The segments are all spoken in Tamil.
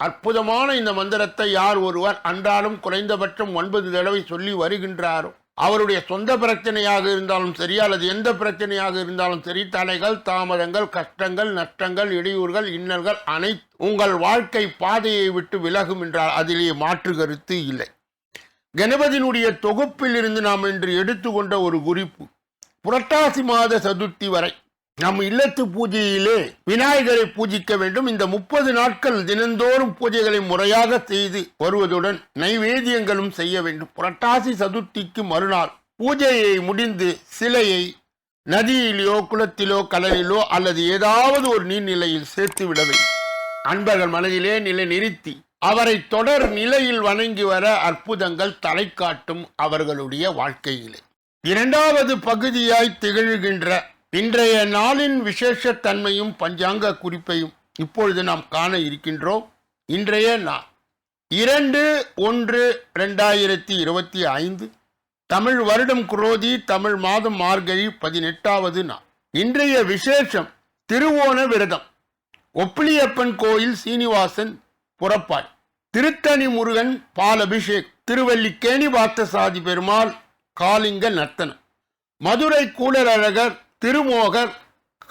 அற்புதமான இந்த மந்திரத்தை யார் ஒருவர் அன்றாலும் குறைந்தபட்சம் ஒன்பது தடவை சொல்லி வருகின்றாரோ அவருடைய சொந்த பிரச்சனையாக இருந்தாலும் சரி அல்லது எந்த பிரச்சனையாக இருந்தாலும் சரி தடைகள் தாமதங்கள் கஷ்டங்கள் நஷ்டங்கள் இடையூறுகள் இன்னல்கள் அனைத்து உங்கள் வாழ்க்கை பாதையை விட்டு விலகும் என்றால் அதிலே மாற்று கருத்து இல்லை. கணபதியினுடைய தொகுப்பில் இருந்து நாம் இன்று எடுத்துக்கொண்ட ஒரு குறிப்பு புரட்டாசி மாத சதுர்த்தி வரை நம் இல்லத்து பூஜையிலே விநாயகரை பூஜிக்க வேண்டும். இந்த முப்பது நாட்கள் தினந்தோறும் பூஜைகளை முறையாக செய்து வருவதுடன் நைவேத்தியங்களும் செய்ய வேண்டும். புரட்டாசி சதுர்த்திக்கு மறுநாள் பூஜையை முடிந்து சிலையை நதியிலோ குளத்திலோ கடலிலோ அல்லது ஏதாவது ஒரு நீர்நிலையில் சேர்த்து விட வேண்டும். அன்பர்கள் மனதிலே நிலை நிறுத்தி அவரை தொடர் நிலையில் வணங்கி வர அற்புதங்கள் தலை காட்டும் அவர்களுடைய வாழ்க்கையிலே. இரண்டாவது பகுதியாய் திகழ்கின்ற இன்றைய நாளின் விசேஷத்தன்மையும் பஞ்சாங்க குறிப்பையும் இப்பொழுது நாம் காண இருக்கின்றோம். இன்றைய நாள் இரண்டு ஒன்று ரெண்டாயிரத்தி இருபத்தி ஐந்து தமிழ் வருடம் குரோதி தமிழ் மாதம் மார்கழி பதினெட்டாவது நாள். இன்றைய விசேஷம் திருவோண விரதம். ஒப்பிலியப்பன் கோயில் சீனிவாசன் புறப்பாய். திருத்தணி முருகன் பால் அபிஷேக் திருவல்லிக்கேணி பார்த்தசாதி பெருமாள் காளிங்க நர்த்தனம். மதுரை கூடலழகர் திருமோகர்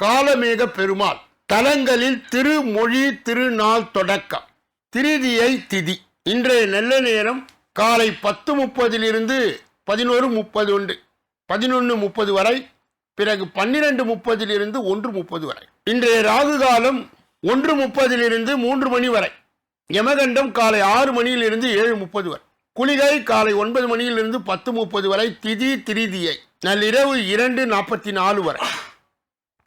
காலமேக பெருமாள் தலங்களில் திருமொழி திருநாள் தொடக்கம். திருதியை திதி. இன்றைய நல்ல நேரம் காலை பத்து முப்பதிலிருந்து பதினோரு முப்பது ஒன்று. பதினொன்று முப்பது வரை பிறகு பன்னிரெண்டு முப்பதிலிருந்து ஒன்று முப்பது வரை. இன்றைய ராகு காலம் ஒன்று முப்பதிலிருந்து மூன்று மணி வரை. யமகண்டம் காலை ஆறு மணியிலிருந்து ஏழு முப்பது வரை. குளிகை காலை ஒன்பது மணியிலிருந்து பத்து முப்பது வரை. திதி திரிதியை. நள்ளிரவு இரண்டு நாற்பத்தி நாலு வரை.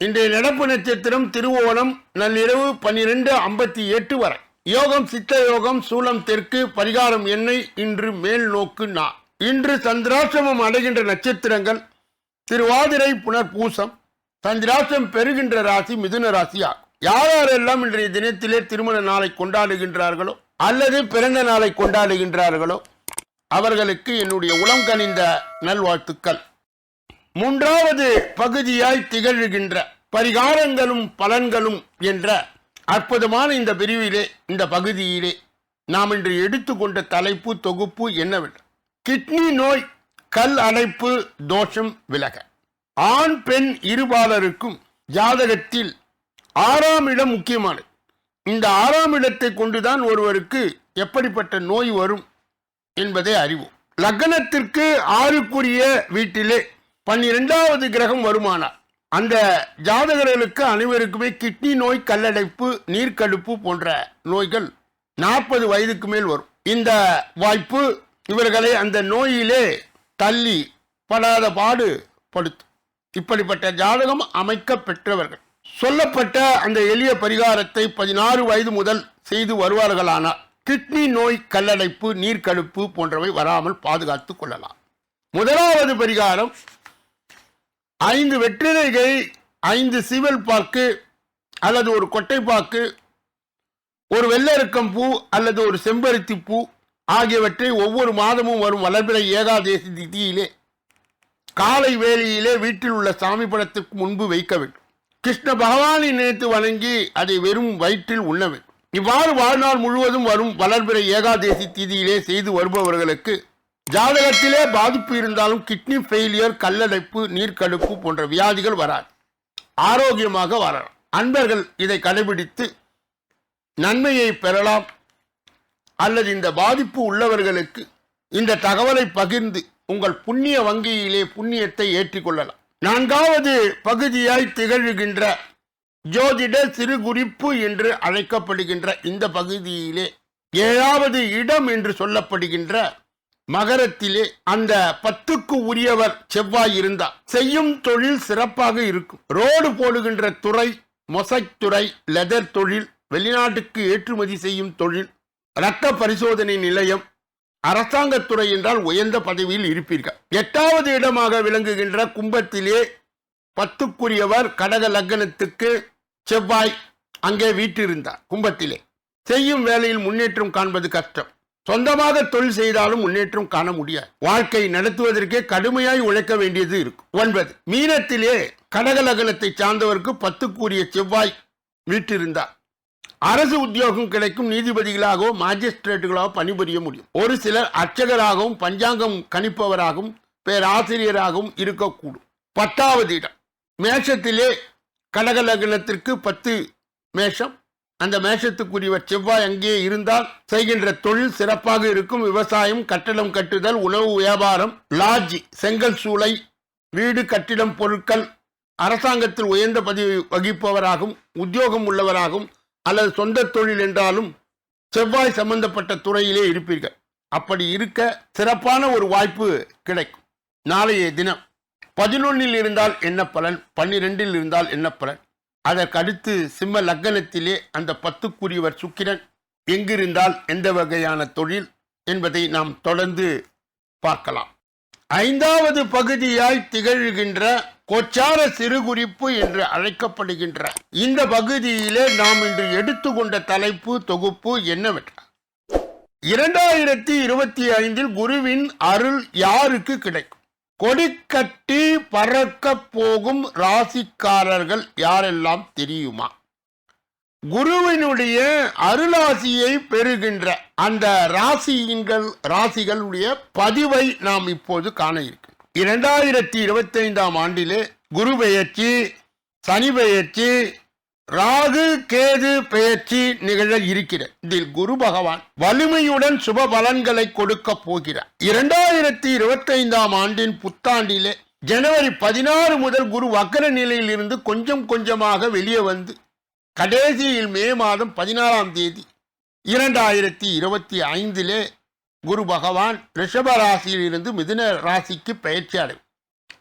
இன்றைய நடப்பு நட்சத்திரம் திருவோணம் நள்ளிரவு பன்னிரெண்டு ஐம்பத்தி எட்டு வரை. யோகம் சித்த யோகம் சூலம் தெற்கு பரிகாரம் எண்ணெய் இன்று மேல் நோக்கு நா. இன்று சந்திராசிரமம் அடைகின்ற நட்சத்திரங்கள் திருவாதிரை புனர்பூசம் சந்திராசிரம் பெறுகின்ற ராசி மிதுன ராசி ஆகும் யார் யாரெல்லாம் இன்றைய தினத்திலே திருமண நாளை கொண்டாடுகின்றார்களோ அல்லது பிறந்த நாளை கொண்டாடுகின்றார்களோ அவர்களுக்கு என்னுடைய உளம் கனிந்த நல்வாழ்த்துக்கள். மூன்றாவது பகுதியாய் திகழ்கின்ற பரிகாரங்களும் பலன்களும் என்ற அற்புதமான இந்த பிரிவிலே இந்த பகுதியிலே நாம் இன்று எடுத்துக்கொண்ட தலைப்பு தொகுப்பு என்னவென்று. கிட்னி நோய் கல் அடைப்பு தோஷம் விலக. ஆண் பெண் இருபாலருக்கும் ஜாதகத்தில் ஆறாம் இடம் முக்கியமானது. இந்த ஆறாம் இடத்தை கொண்டுதான் ஒருவருக்கு எப்படிப்பட்ட நோய் வரும் என்பதை அறிவோம். லக்னத்திற்கு ஆறுக்குரிய வீட்டிலே பன்னிரெண்டாவது கிரகம் வருமானார் அந்த ஜாதகர்களுக்கு அனைவருக்குமே கிட்னி நோய் கல்லடைப்பு நீர்க்கடுப்பு போன்ற நோய்கள் நாற்பது வயதுக்கு மேல் வரும். இந்த வாய்ப்பு இவர்களை அந்த நோயிலே தள்ளி படாத பாடு படுத்தும். இப்படிப்பட்ட ஜாதகம் அமைக்க பெற்றவர்கள். சொல்லப்பட்ட அந்த எளிய பரிகாரத்தை பதினாறு வயது முதல் செய்து வருவார்களானால் கிட்னி நோய் கல்லடைப்பு நீர்க்கடுப்பு போன்றவை வராமல் பாதுகாத்துக் கொள்ளலாம். முதலாவது பரிகாரம் ஐந்து வெற்றிலைகை ஐந்து சிவல் பாக்கு அல்லது ஒரு கொட்டைப்பாக்கு ஒரு வெள்ளருக்கம் பூ அல்லது ஒரு செம்பருத்தி பூ ஆகியவற்றை ஒவ்வொரு மாதமும் வரும் வளர்பிறை ஏகாதேசி திதியிலே காலை வேளையிலே வீட்டில் உள்ள சாமி படத்துக்கு முன்பு வைக்க வேண்டும். கிருஷ்ண பகவானை நினைத்து வணங்கி அதை வெறும் வயிற்றில் உண்ண வேண்டும். இவ்வாறு வாழ்நாள் முழுவதும் வரும் வளர்பிறை ஏகாதேசி திதியிலே செய்து வருபவர்களுக்கு ஜாதகத்திலே பாதிப்பு இருந்தாலும் கிட்னி ஃபெயிலியர் கல்லடைப்பு நீர்க்கடுப்பு போன்ற வியாதிகள் வராது. ஆரோக்கியமாக வரலாம் அன்பர்கள் இதை கடைபிடித்து நன்மையை பெறலாம். அல்லது இந்த பாதிப்பு உள்ளவர்களுக்கு இந்த தகவலை பகிர்ந்து உங்கள் புண்ணிய வங்கியிலே புண்ணியத்தை ஏற்றிக்கொள்ளலாம். நான்காவது பகுதியாய் திகழ்கின்ற ஜோதிட சிறு குறிப்பு என்று அழைக்கப்படுகின்ற இந்த பகுதியிலே ஏழாவது இடம் என்று சொல்லப்படுகின்ற மகரத்திலே அந்த பத்துக்கு உரியவர் செவ்வாய் இருந்தார் செய்யும் தொழில் சிறப்பாக இருக்கும். ரோடு போடுகின்ற துறை மொசைக் துறை லெதர் தொழில் வெளிநாட்டுக்கு ஏற்றுமதி செய்யும் தொழில் இரத்த பரிசோதனை நிலையம் அரசாங்கத்துறை என்றால் உயர்ந்த பதவியில் இருப்பீர்கள். எட்டாவது இடமாக விளங்குகின்ற கும்பத்திலே பத்துக்குரியவர் கடக லக்னத்துக்கு செவ்வாய் அங்கே வீட்டிருந்தார் கும்பத்திலே. செய்யும் வேலையில் முன்னேற்றம் காண்பது கஷ்டம். சொந்தமாக தொழில் செய்தாலும் முன்னேற்றம் காண முடியாது. வாழ்க்கை நடத்துவதற்கே கடுமையாய் உழைக்க வேண்டியது இருக்கும். ஒன்பது மீனத்திலே கடகலகலத்தை சார்ந்தவருக்கு சார்ந்தவருக்கு பத்துக்குரிய செவ்வாய் வீட்டிருந்தார் அரசு உத்தியோகம் கிடைக்கும் நீதிபதிகளாகவோ மாஜிஸ்ட்ரேட்டுகளாகவோ பணிபுரிய முடியும். ஒரு சிலர் அர்ச்சகராகவும் பஞ்சாங்கம் கணிப்பவராகவும் பேராசிரியராகவும் இருக்கக்கூடும். பத்தாவது இடம் மேஷத்திலே கடகலகனத்திற்கு பத்து மேஷம் அந்த மேஷத்துக்குரியவர் செவ்வாய் அங்கே இருந்தால் செய்கின்ற தொழில் சிறப்பாக இருக்கும். விவசாயம் கட்டடம் கட்டுதல் உணவு வியாபாரம் லாட்ஜ் செங்கல் சூளை வீடு கட்டிடம் பொருட்கள் அரசாங்கத்தில் உயர்ந்த பதவி வகிப்பவராகவும் உத்தியோகம் உள்ளவராகவும் அல்லது சொந்த தொழில் என்றாலும் செவ்வாய் சம்பந்தப்பட்ட துறையிலே இருப்பீர்கள். அப்படி இருக்க சிறப்பான ஒரு வாய்ப்பு கிடைக்கும். நாளைய தினம் பதினொன்னில் இருந்தால் என்ன பலன்? பன்னிரெண்டில் இருந்தால் என்ன பலன்? அதற்கடுத்து சிம்ம லக்னத்திலே அந்த பத்துக்குரியவர் சுக்கிரன் எங்கிருந்தால் எந்த வகையான தொழில் என்பதை நாம் தொடர்ந்து பார்க்கலாம். ஐந்தாவது பகுதியாய் திகழ்கின்ற கோச்சார சிறுகுறிப்பு என்று அழைக்கப்படுகின்ற இந்த பகுதியிலே நாம் இன்று எடுத்துக்கொண்ட தலைப்பு தொகுப்பு என்னவென்றால் இரண்டாயிரத்தி இருபத்தி ஐந்தில் குருவின் அருள் யாருக்கு கிடைக்கும்? கொடிக்கட்டி பறக்க போகும் ராசிக்காரர்கள் யாரெல்லாம் தெரியுமா? குருவினுடைய அருளாசியை பெறுகின்ற அந்த ராசியின்கள் ராசிகளுடைய பதிவை நாம் இப்போது காண இருக்கிறோம் இரண்டாயிரத்தி இருபத்தி ஐந்தாம் ஆண்டிலே குரு பெயர்ச்சி சனி பெயர்ச்சி ராகு கேது பெயர்ச்சி நிகழ இருக்கிறது இதில் குரு பகவான் வலிமையுடன் சுப பலன்களை கொடுக்க போகிறார். இரண்டாயிரத்தி இருபத்தி ஐந்தாம் ஆண்டின் புத்தாண்டிலே ஜனவரி பதினாறு முதல் குரு வக்கர நிலையில் இருந்து கொஞ்சம் கொஞ்சமாக வெளியே வந்து கடைசியில் மே மாதம் பதினாறாம் தேதி இரண்டாயிரத்தி இருபத்தி ஐந்திலே குரு பகவான் ரிஷப ராசியிலிருந்து மிதுன ராசிக்கு பயிற்சி அடைவு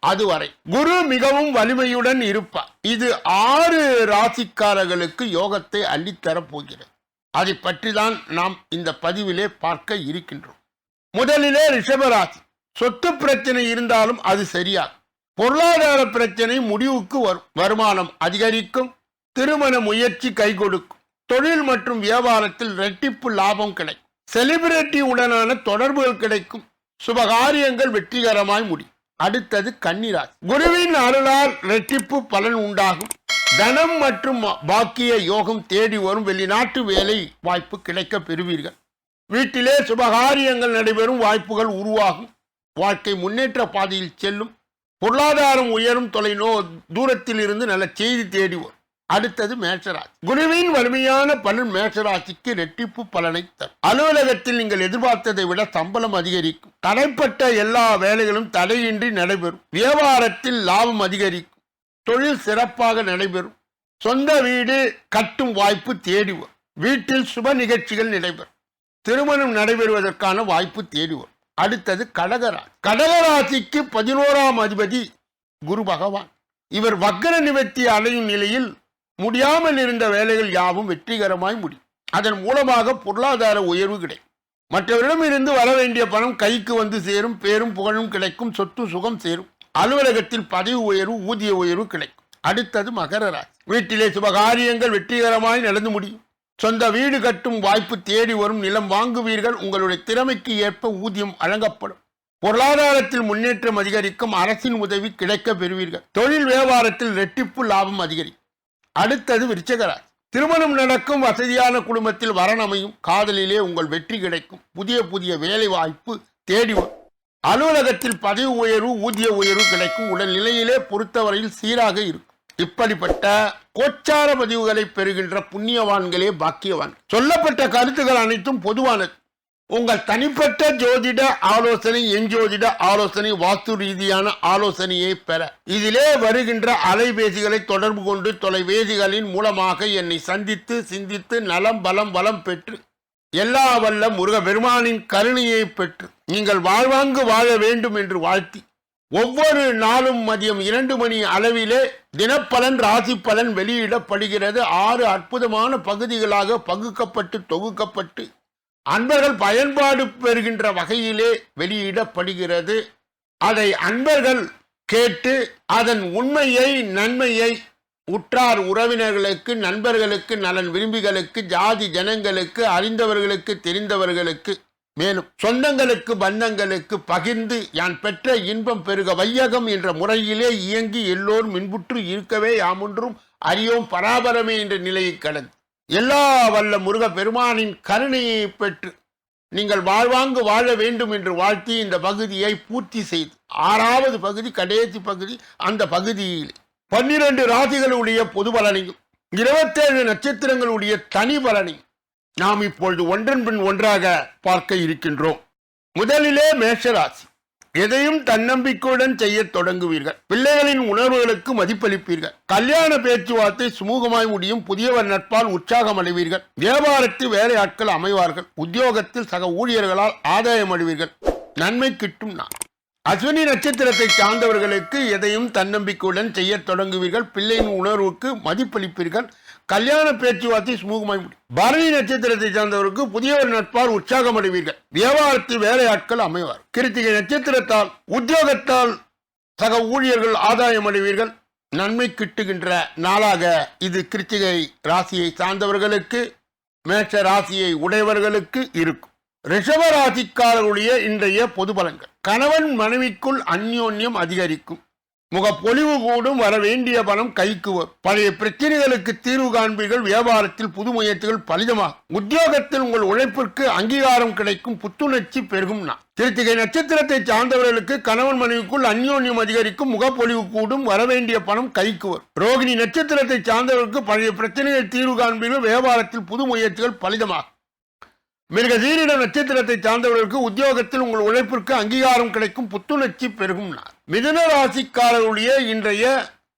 அதுவரை. குரு மிகவும் வலிமையுடன் இருப்பார். இது ஆறு ராசிக்காரர்களுக்கு யோகத்தை அள்ளித்தரப் போகிறது. அதை பற்றி தான் நாம் இந்த பதிவிலே பார்க்க இருக்கின்றோம். முதலிலே ரிஷபராசி. சொத்து பிரச்சனை இருந்தாலும் அது சரியாகும் பொருளாதார பிரச்சனை முடிவுக்கு வரும். வருமானம் அதிகரிக்கும். திருமண முயற்சி கை கொடுக்கும் தொழில் மற்றும் வியாபாரத்தில் ரெட்டிப்பு லாபம் கிடைக்கும். செலிபிரிட்டி உடனான தொடர்புகள் கிடைக்கும். சுபகாரியங்கள் வெற்றிகரமாய் முடியும். அடுத்தது கன்னிராசி. குருவின் அருளால் ரெட்டிப்பு பலன் உண்டாகும். தனம் மற்றும் பாக்கிய யோகம் தேடி வரும் வெளிநாட்டு வேலை வாய்ப்பு கிடைக்க பெறுவீர்கள். வீட்டிலே சுபகாரியங்கள் நடைபெறும் வாய்ப்புகள் உருவாகும். வாழ்க்கை முன்னேற்ற பாதையில் செல்லும். பொருளாதாரம் உயரும் தொலைநோ தூரத்தில் இருந்து நல்ல செய்தி தேடி வரும். அடுத்தது மேஷராசி. குருவின் வலிமையான பலன் மேஷராசிக்கு ரெட்டிப்பு பலனை தரும். அலுவலகத்தில் நீங்கள் எதிர்பார்த்ததை விட சம்பளம் அதிகரிக்கும். தடைப்பட்ட எல்லா வேலைகளும் தடையின்றி நடைபெறும். வியாபாரத்தில் லாபம் அதிகரிக்கும். தொழில் சிறப்பாக நடைபெறும். சொந்த வீடு கட்டும் வாய்ப்பு தேடி வரும். வீட்டில் சுப நிகழ்ச்சிகள் நடைபெறும். திருமணம் நடைபெறுவதற்கான வாய்ப்பு தேடி வரும். அடுத்தது கடகராசி. கடகராசிக்கு பதினோராம் அதிபதி குரு பகவான். இவர் வக்கர நிவர்த்தி அடையும் நிலையில் முடியாமல் இருந்த வேலைகள் யாவும் வெற்றிகரமாய் முடியும் அதன் மூலமாக பொருளாதார உயர்வு கிடைக்கும். மற்றவரிடமிருந்து வர வேண்டிய பணம் கைக்கு வந்து சேரும் பேரும் புகழும் கிடைக்கும் சொத்து சுகம் சேரும். அலுவலகத்தில் பதவி உயர்வு ஊதிய உயர்வு கிடைக்கும். அடுத்தது மகர ராசி. வீட்டிலே சுபகாரியங்கள் வெற்றிகரமாய் நடந்து முடியும். சொந்த வீடு கட்டும் வாய்ப்பு தேடி வரும் நிலம் வாங்குவீர்கள். உங்களுடைய திறமைக்கு ஏற்ப ஊதியம் வழங்கப்படும் பொருளாதாரத்தில் முன்னேற்றம் அதிகரிக்கும். அரசின் உதவி கிடைக்க பெறுவீர்கள். தொழில் வியாபாரத்தில் ரெட்டிப்பு லாபம் அதிகரிக்கும். அடுத்தது விருச்சகராசி திருமணம் நடக்கும் வசதியான குடும்பத்தில் வரணமையும் காதலிலே உங்கள் வெற்றி கிடைக்கும். புதிய புதிய வேலை வாய்ப்பு தேடி வரும் அலுவலகத்தில் பதவி உயர்வு ஊதிய உயர்வு கிடைக்கும். உடல் நிலையிலே பொறுத்தவரையில் சீராக இருக்கும். இப்படிப்பட்ட கோச்சார பதிவுகளை பெறுகின்ற புண்ணியவான்களே பாக்கியவான் சொல்லப்பட்ட கருத்துக்கள் அனைத்தும் பொதுவானது. உங்கள் தனிப்பட்ட ஜோதிட ஆலோசனை என் ஜோதிட ஆலோசனை வாஸ்து ரீதியான ஆலோசனையை பெற. இதிலே வருகின்ற அலைபேசிகளை தொடர்பு கொண்டு தொலைபேசிகளின் மூலமாக என்னை சந்தித்து சிந்தித்து நலம் பலம் வளம் பெற்று எல்லா வல்ல முருக பெருமானின் கருணையை பெற்று நீங்கள் வாழ்வாங்கு வாழ வேண்டும் என்று வாழ்த்தி ஒவ்வொரு நாளும் மதியம் இரண்டு மணி அளவிலே தினப்பலன் ராசி பலன் வெளியிடப்படுகிறது. ஆறு அற்புதமான பகுதிகளாக பகுக்கப்பட்டு தொகுக்கப்பட்டு அன்பர்கள் பயன்பாடு பெறுகின்ற வகையிலே வெளியிடப்படுகிறது. அதை அன்பர்கள் கேட்டு அதன் உண்மையை நன்மையை உற்றார் உறவினர்களுக்கு நண்பர்களுக்கு நலன் விரும்பிகளுக்கு ஜாதி ஜனங்களுக்கு அறிந்தவர்களுக்கு தெரிந்தவர்களுக்கு மேலும் சொந்தங்களுக்கு பந்தங்களுக்கு பகிர்ந்து யான் பெற்ற இன்பம் பெருக வையகம் என்ற முறையிலே இயங்கி எல்லோரும் மின்புற்று இருக்கவே யாமொன்றும் அறியோம் பராபரமே என்ற நிலையை கடந்து. எல்லா வல்ல முருக பெருமானின் கருணையை பெற்று நீங்கள் வாழ்வாங்கு வாழ வேண்டும் என்று வாழ்த்தி இந்த பகுதியை பூர்த்தி செய்து ஆறாவது பகுதி கடைசி பகுதி அந்த பகுதியில். பன்னிரண்டு ராசிகளுடைய பொது பலனையும் இருபத்தேழு நட்சத்திரங்களுடைய தனி பலனையும் நாம் இப்பொழுது ஒன்றன் பின் ஒன்றாக பார்க்க இருக்கின்றோம். முதலிலே மேஷராசி. எதையும் தன்னம்பிக்கையுடன் செய்யத் தொடங்குவீர்கள். பிள்ளைகளின் உணர்வுகளுக்கு மதிப்பளிப்பீர்கள். கல்யாண பேச்சுவார்த்தை சுமூகமாய் முடியும் புதியவர் நட்பால் உற்சாகம் அடைவீர்கள். வியாபாரத்தில் வேலையாட்கள் அமைவார்கள். உத்தியோகத்தில் சக ஊழியர்களால் ஆதாயம் அடைவீர்கள். நன்மை கிட்டும் நான் அஸ்வினி நட்சத்திரத்தை சார்ந்தவர்களுக்கு எதையும் தன்னம்பிக்கையுடன் செய்யத் தொடங்குவீர்கள். பிள்ளையின் உணர்வுக்கு மதிப்பளிப்பீர்கள். கல்யாண பேச்சுவார்த்தை சுமூகமாய் முடியும். பரணி நட்சத்திரத்தை சார்ந்தவருக்கு புதியவர் நட்பால் உற்சாகம் அடைவீர்கள். வியாபாரத்தில் வேலையாட்கள் அமைவார். கிருத்திகை நட்சத்திரத்தால் உத்தியோகத்தால் சக ஊழியர்கள் ஆதாயம் அடைவீர்கள். நன்மை கிட்டுகின்ற நாளாக இது கிருத்திகை ராசியை சார்ந்தவர்களுக்கு மேஷ ராசியை உடையவர்களுக்கு இருக்கும். ரிஷப ராசிக்காரருடைய இன்றைய பொது பலன்கள். கணவன் மனைவிக்குள் அந்யோன்யம் அதிகரிக்கும். முகப்பொலிவு கூடும் வர வேண்டிய பணம் கைக்கு வரும் பழைய பிரச்சனைகளுக்கு தீர்வு காண்பீர்கள். வியாபாரத்தில் புது முயற்சிகள் பலிதமாகும். உத்தியோகத்தில் உங்கள் உழைப்பிற்கு அங்கீகாரம் கிடைக்கும். புத்துணர்ச்சி பெருகும் நான் திருத்திகை நட்சத்திரத்தை சார்ந்தவர்களுக்கு கணவன் மனைவிக்குள் அந்யோன்யம் அதிகரிக்கும். முகப்பொலிவு கூடும் வரவேண்டிய பணம் கைக்கு வரும். ரோகிணி நட்சத்திரத்தை சார்ந்தவர்களுக்கு பழைய பிரச்சனைகள் தீர்வு காண்பீர்கள். வியாபாரத்தில் புது முயற்சிகள் பலிதமாகும். மிக சீரிட நட்சத்திரத்தை சார்ந்தவர்களுக்கு உத்தியோகத்தில் உங்கள் உழைப்பிற்கு அங்கீகாரம் கிடைக்கும் புத்துணர்ச்சி பெருகும் நாள். மிதுன ராசிக்காரர்களுடைய இன்றைய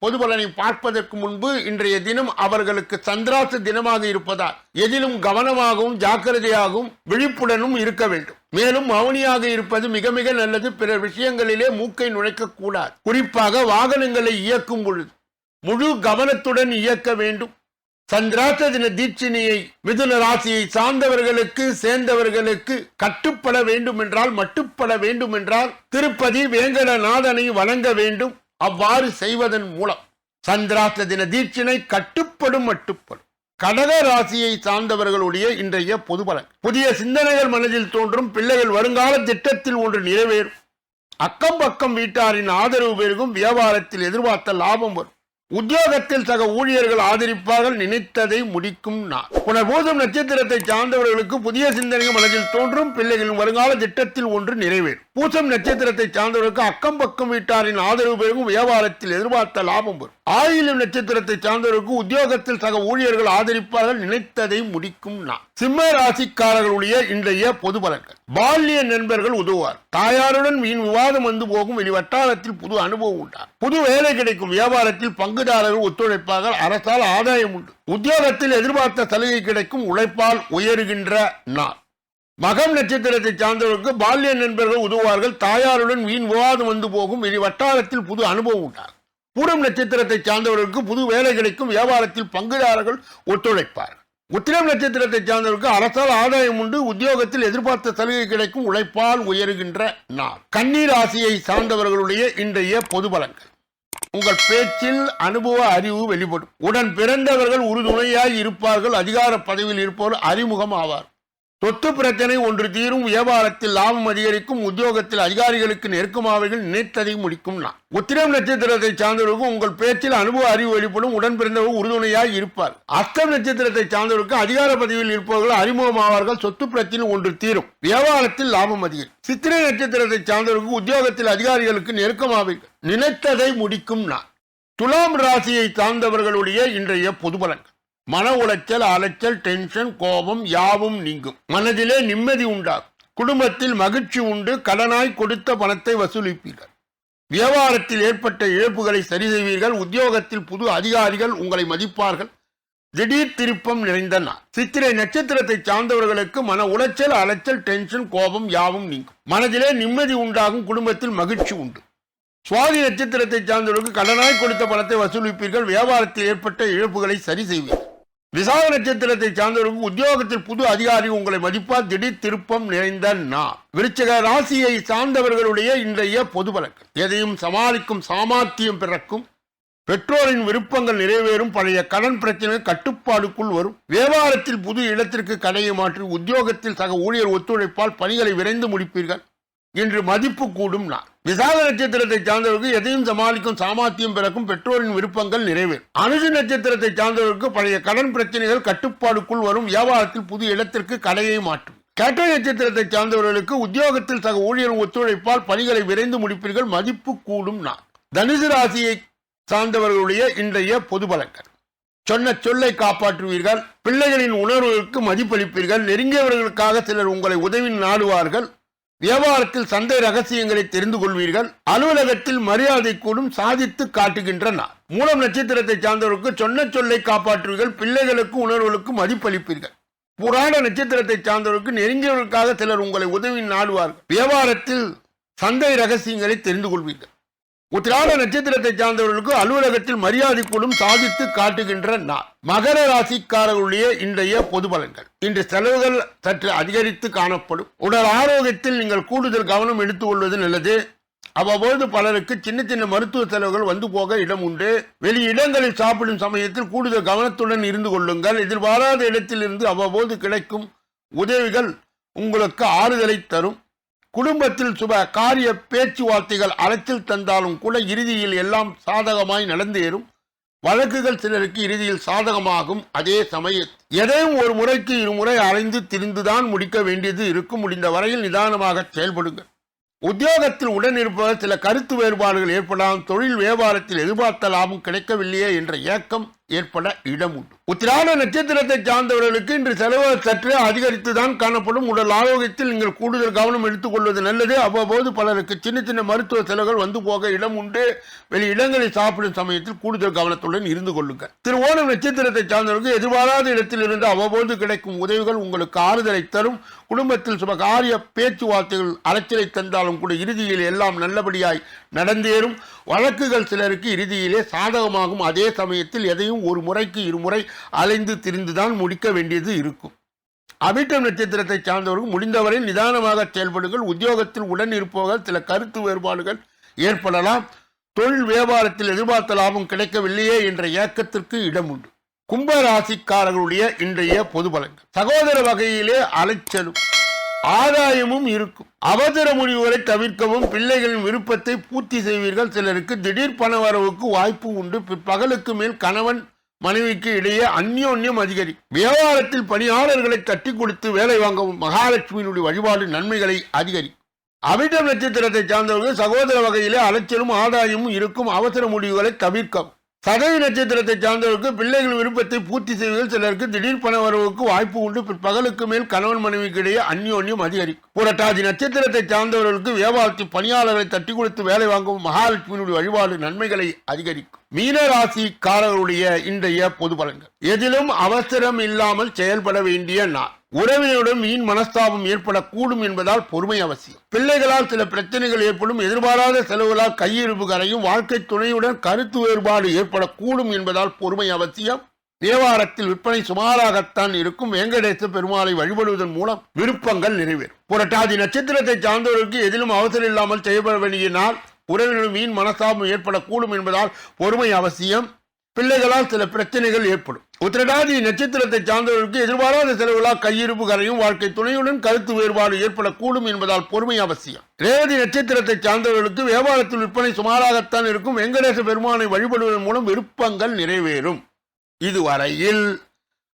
பொது பலனை பார்ப்பதற்கு முன்பு இன்றைய தினம் அவர்களுக்கு சந்திராச தினமாக இருப்பதால் எதிலும் கவனமாகவும் ஜாக்கிரதையாகவும் விழிப்புடனும் இருக்க வேண்டும். மேலும் மௌனியாக இருப்பது மிக மிக நல்லது. பிற விஷயங்களிலே மூக்கை நுழைக்க கூடாது குறிப்பாக வாகனங்களை இயக்கும் பொழுது முழு கவனத்துடன் இயக்க வேண்டும். சந்திராச தின தீட்சினியை மிதுன ராசியை சார்ந்தவர்களுக்கு சேர்ந்தவர்களுக்கு கட்டுப்பட வேண்டும் என்றால் மட்டுப்பட வேண்டும் என்றால் திருப்பதி வேங்கடநாதனை வழங்க வேண்டும். அவ்வாறு செய்வதன் மூலம் சந்திராச தின தீட்சினை கட்டுப்படும் மட்டுப்படும். கடக ராசியை சார்ந்தவர்களுடைய இன்றைய பொது பலன். புதிய சிந்தனைகள் மனதில் தோன்றும் பிள்ளைகள் வருங்கால திட்டத்தில் ஒன்று நிறைவேறும். அக்கம் பக்கம் வீட்டாரின் ஆதரவு பெருகும் வியாபாரத்தில் எதிர்பார்த்த லாபம் வரும். உத்தியோகத்தில் சக ஊழியர்கள் ஆதரிப்பார்கள் நினைத்ததை முடிக்கும் நான் புனர்பூதம் நட்சத்திரத்தை சார்ந்தவர்களுக்கு புதிய சிந்தனையும் மனதில் தோன்றும் பிள்ளைகளின் வருங்கால திட்டத்தில் ஒன்று நிறைவேறும். பூசம் நட்சத்திரத்தை சார்ந்தவர்களுக்கு அக்கம் பக்கம் வீட்டாரின் ஆதரவு பெருகும் வியாபாரத்தில் எதிர்பார்த்த லாபம் வரும் ஆயிலும் நட்சத்திரத்தை சார்ந்தவர்களுக்கு உத்தியோகத்தில் சக ஊழியர்கள் ஆதரிப்பார்கள் நினைத்ததை முடிக்கும் நான் சிம்ம ராசிக்காரர்களுடைய இன்றைய பொது பலன்கள். பால்ய நண்பர்கள் உதவுவார். தாயாருடன் வீண் விவாதம் வந்து போகும். வெளி வட்டாரத்தில் புது அனுபவம் உண்டார் புது வேலை கிடைக்கும். வியாபாரத்தில் பங்குதாரர்கள் ஒத்துழைப்பார்கள். அரசால் ஆதாயம் உண்டு. உத்தியோகத்தில் எதிர்பார்த்த சலுகை கிடைக்கும். உழைப்பால் உயருகின்ற நாள். மகம் நட்சத்திரத்தை சார்ந்தவர்களுக்கு பால்ய நண்பர்கள் உதவுவார்கள். தாயாருடன் வீண் விவாதம் வந்து போகும். வெளி வட்டாரத்தில் புது அனுபவம் உண்டார் பூரம் நட்சத்திரத்தை சார்ந்தவர்களுக்கு புது வேலை கிடைக்கும். வியாபாரத்தில் பங்குதாரர்கள் ஒத்துழைப்பார்கள். உத்திரம் நட்சத்திரத்தை சார்ந்தவருக்கு அரசால் ஆதாயம் உண்டு. உத்தியோகத்தில் எதிர்பார்த்த சலுகை கிடைக்கும். உழைப்பால் உயர்கின்ற நாள். கண்ணீர் ராசியை சார்ந்தவர்களுடைய இன்றைய பொது பலன்கள். உங்கள் பேச்சில் அனுபவ அறிவு வெளிப்படும். உடன் பிறந்தவர்கள் உறுதுணையாய் இருப்பார்கள். அதிகார பதவியில் இருப்பவர் அறிமுகம் ஆவார் சொத்து பிரச்சனை ஒன்று தீரும் வியாபாரத்தில் லாபம் அதிகரிக்கும் உத்தியோகத்தில் அதிகாரிகளுக்கு நெருக்கமாவைகள் நினைத்ததை முடிக்கும் நான் உத்திரம் நட்சத்திரத்தை சார்ந்தவருக்கும் உங்கள் பேச்சில் அனுபவ அறிவு வெளிப்படும் உடன் பிறந்தவர் உறுதுணையாய் இருப்பார் அஸ்தம் நட்சத்திரத்தை சார்ந்தவருக்கு அதிகார பதவியில் இருப்பவர்கள் அறிமுகமாவார்கள் சொத்து பிரச்சனை ஒன்று தீரும் வியாபாரத்தில் லாபம் அதிகரிக்கும். சித்திரை நட்சத்திரத்தை சார்ந்தவருக்கு உத்தியோகத்தில் அதிகாரிகளுக்கு நெருக்கமாவீர்கள் நினைத்ததை முடிக்கும் நான் துலாம் ராசியை சார்ந்தவர்களுடைய இன்றைய பொது பலன்கள் மன உளைச்சல் அலைச்சல் டென்ஷன் கோபம் யாவும் நீங்கும். மனதிலே நிம்மதி உண்டாகும். குடும்பத்தில் மகிழ்ச்சி உண்டு. கடனாய் கொடுத்த பணத்தை வசூலிப்பீர்கள். வியாபாரத்தில் ஏற்பட்ட இழப்புகளை சரி செய்வீர்கள் உத்தியோகத்தில் புது அதிகாரிகள் உங்களை மதிப்பார்கள். திடீர் திருப்பம் நிறைந்த நாள். சித்திரை நட்சத்திரத்தை சார்ந்தவர்களுக்கு மன உளைச்சல் அலைச்சல் டென்ஷன் கோபம் யாவும் நீங்கும். மனதிலே நிம்மதி உண்டாகும். குடும்பத்தில் மகிழ்ச்சி உண்டு. சுவாதி நட்சத்திரத்தை சார்ந்தவர்களுக்கு கடனாய் கொடுத்த பணத்தை வசூலிப்பீர்கள். வியாபாரத்தில் ஏற்பட்ட இழப்புகளை சரி செய்வீர்கள் விசாக நட்சத்திரத்தை சார்ந்தவர்களுக்கு உத்தியோகத்தில் புது அதிகாரி உங்களை மதிப்பால் திடீர் திருப்பம் நிறைந்த நா விருச்சக ராசியை சார்ந்தவர்களுடைய இன்றைய பொது வழக்கம் எதையும் சமாளிக்கும் சாமர்த்தியம் பிறக்கும். பெற்றோரின் விருப்பங்கள் நிறைவேறும். பழைய கடன் பிரச்சனை கட்டுப்பாடுக்குள் வரும். வியாபாரத்தில் புது இடத்திற்கு கடையை மாற்றி உத்தியோகத்தில் சக ஊழியர் ஒத்துழைப்பால் பணிகளை விரைந்து முடிப்பீர்கள். இன்று மதிப்பு கூடும் நாள். விசாக நட்சத்திரத்தை சார்ந்தவருக்கு எதையும் சமாளிக்கும் சாமர்த்தியம் பிறக்கும் பெற்றோரின் விருப்பங்கள் நிறைவேறும். அனுசு நட்சத்திரத்தை சார்ந்தவருக்கு பழைய கடன் பிரச்சனைகள் கட்டுப்பாடுக்குள் வரும். வியாபாரத்தில் புது இடத்திற்கு கடையை மாற்றும். கேட்ட நட்சத்திரத்தை சார்ந்தவர்களுக்கு உத்தியோகத்தில் சக ஊழியர் ஒத்துழைப்பால் பணிகளை விரைந்து முடிப்பீர்கள். மதிப்பு கூடும் நான் தனுசு ராசியை சார்ந்தவர்களுடைய இன்றைய பொது பலன்கள். சொன்ன சொல்லை காப்பாற்றுவீர்கள். பிள்ளைகளின் உணர்வுகளுக்கு மதிப்பளிப்பீர்கள். நெருங்கியவர்களுக்காக சிலர் உங்களை உதவி நாடுவார்கள். வியாபாரத்தில் சந்தை ரகசியங்களை தெரிந்து கொள்வீர்கள் அலுவலகத்தில் மரியாதை கூடும் சாதித்து காட்டுகின்ற நாள் மூலம் நட்சத்திரத்தை சார்ந்தவருக்கு சொன்ன சொல்லை காப்பாற்றுவீர்கள் பிள்ளைகளுக்கு உணர்வுகளுக்கு மதிப்பளிப்பீர்கள். புராண நட்சத்திரத்தை சார்ந்தவருக்கு நெருங்கியவர்களுக்காக சிலர் உங்களை உதவி நாடுவார்கள். வியாபாரத்தில் சந்தை ரகசியங்களை தெரிந்து கொள்வீர்கள். உத்திராட நட்சத்திரத்தை சார்ந்தவர்களுக்கு அலுவலகத்தில் மரியாதை சாதித்து காட்டுகின்ற நாள் மகர ராசிக்காரர்களுடைய இன்றைய பொது பலன்கள். இன்று செலவுகள் சற்று அதிகரித்து காணப்படும். உடல் ஆரோக்கியத்தில் நீங்கள் கூடுதல் கவனம் எடுத்துக் கொள்வது நல்லது. அவ்வப்போது பலருக்கு சின்ன சின்ன மருத்துவ செலவுகள் வந்து போக இடம் உண்டு. வெளி இடங்களில் சாப்பிடும் சமயத்தில் கூடுதல் கவனத்துடன் இருந்து கொள்ளுங்கள். எதிர்பாராத இடத்திலிருந்து அவ்வப்போது கிடைக்கும் உதவிகள் உங்களுக்கு ஆறுதலை தரும். குடும்பத்தில் சுப காரிய பேச்சுவார்த்தைகள் அலைச்சல் தந்தாலும் கூட இறுதியில் எல்லாம் சாதகமாய் நடந்தேறும். வழக்குகள் சிலருக்கு இறுதியில் சாதகமாகும். அதே சமயம் எதையும் ஒரு முறைக்கு இருமுறை அலைந்து திரிந்துதான் முடிக்க வேண்டியது இருக்கும். முடிந்த வரையில் நிதானமாக செயல்படுங்கள். உத்தியோகத்தில் உடன் இருப்பவர் சில கருத்து வேறுபாடுகள் ஏற்படலாம் தொழில் வியாபாரத்தில் எதிர்பார்த்த லாபம் கிடைக்கவில்லையே என்ற ஏக்கம் ஏற்பட இடம் உண்டு உத்திராட நட்சத்திரத்தை சார்ந்தவர்களுக்கு இன்று செலவு சற்று அதிகரித்து தான் காணப்படும். உடல் ஆரோக்கியத்தில் நீங்கள் கூடுதல் கவனம் எடுத்துக்கொள்வது நல்லது. அவ்வப்போது பலருக்கு சின்ன சின்ன மருத்துவ செலவுகள் வந்து போக இடம் உண்டு வெளி இடங்களில் சாப்பிடும் சமயத்தில் கூடுதல் கவனத்துடன் இருந்து கொள்ளுங்கள். திரு ஓணம் நட்சத்திரத்தை சார்ந்தவர்களுக்கு எதிர்பாராத இடத்தில் இருந்து அவ்வப்போது கிடைக்கும் உதவிகள் உங்களுக்கு ஆறுதலை தரும். குடும்பத்தில் சுப காரிய பேச்சுவார்த்தைகள் அலைச்சலை தந்தாலும் கூட இறுதியில் எல்லாம் நல்லபடியாய் நடந்தேறும். வழக்குகள் சிலருக்கு இறுதியிலே சாதகமாகும். அதே சமயத்தில் எதையும் ஒரு முறைக்கு இருமுறை அலைந்து திரிந்துதான் முடிக்க வேண்டியது இருக்கும். அபிட்டம் நட்சத்திரத்தை சார்ந்தவர்கள் முடிந்தவரை நிதானமாக செயல்படுங்கள். உத்தியோகத்தில் உடன் இருப்பவர்கள் சில கருத்து வேறுபாடுகள் ஏற்படலாம். தொழில் வியாபாரத்தில் எதிர்பார்த்த லாபம் கிடைக்கவில்லையே என்ற ஏக்கத்திற்கு இடம் உண்டு கும்ப ராசிக்காரர்களுடைய இன்றைய பொது பலன்கள். சகோதர வகையிலே அலைச்சலும் ஆதாயமும் இருக்கும். அவசர முடிவுகளை தவிர்க்கவும் பிள்ளைகளின் விருப்பத்தை பூர்த்தி செய்வீர்கள். சிலருக்கு திடீர் பண வரவுக்கு வாய்ப்பு உண்டு. பிற்பகலுக்கு மேல் கணவன் மனைவிக்கு இடையே அந்யோன்யம் அதிகரி. வியாபாரத்தில் பணியாளர்களை தட்டி கொடுத்து வேலை வாங்கவும் மகாலட்சுமியினுடைய வழிபாடு நன்மைகளை அதிகரி. அபிடம் நட்சத்திரத்தை சார்ந்தவர்கள் சகோதர வகையிலே அலைச்சலும் ஆதாயமும் இருக்கும் அவசர முடிவுகளை தவிர்க்கும் சதவி நட்சத்திரத்தை சார்ந்தவருக்கு பிள்ளைகள் விருப்பத்தை பூர்த்தி செய்வதில் சிலருக்கு திடீர் பண வரவுக்கு வாய்ப்பு உண்டு. பகலுக்கு மேல் கணவன் மனைவிக்கு இடையே அந்யோன்யம் அதிகரிக்கும் புரட்டாதி நட்சத்திரத்தை சார்ந்தவர்களுக்கு வியாபாரத்தில் பணியாளர்களை தட்டி கொடுத்து வேலை வாங்கும் மகாலட்சுமியினுடைய வழிபாடு நன்மைகளை அதிகரிக்கும். மீனராசிக்காரர்களுடைய இன்றைய பொது பலன்கள். எதிலும் அவசரம் இல்லாமல் செயல்பட வேண்டிய நாள். உறவினருடன் மீன் மனஸ்தாபம் ஏற்படக்கூடும் என்பதால் பொறுமை அவசியம். பிள்ளைகளால் சில பிரச்சனைகள் ஏற்படும் எதிர்பாராத செலவுகளால் கையிருப்பு கரையும் வாழ்க்கை துணையுடன் கருத்து வேறுபாடு ஏற்படக்கூடும் என்பதால் பொறுமை அவசியம். தேவாரத்தில் விற்பனை சுமாராகத்தான் இருக்கும். வெங்கடேச பெருமாளை வழிபடுவதன் மூலம் விருப்பங்கள் நிறைவேறும். புரட்டாதி நட்சத்திரத்தை சார்ந்தவர்களுக்கு எதிலும் அவசரம் இல்லாமல் செய்யப்பட வேண்டிய நாள். உறவினர் மீன் மனசாபம் ஏற்படக்கூடும் என்பதால் பொறுமை அவசியம். பிள்ளைகளால் சில பிரச்சனைகள் ஏற்படும். உத்திரடாதி நட்சத்திரத்தை சார்ந்தவர்களுக்கு எதிர்பாராத செலவுகளால் கையிருப்பு கரையும் வாழ்க்கை துணையுடன் கருத்து வேறுபாடு ஏற்படக்கூடும் என்பதால் பொறுமை அவசியம். ரேவதி நட்சத்திரத்தை சார்ந்தவர்களுக்கு வியாபாரத்தில் விற்பனை சுமாராகத்தான் இருக்கும். வெங்கடேச பெருமானை வழிபடுவதன் மூலம் விருப்பங்கள் நிறைவேறும். இதுவரையில்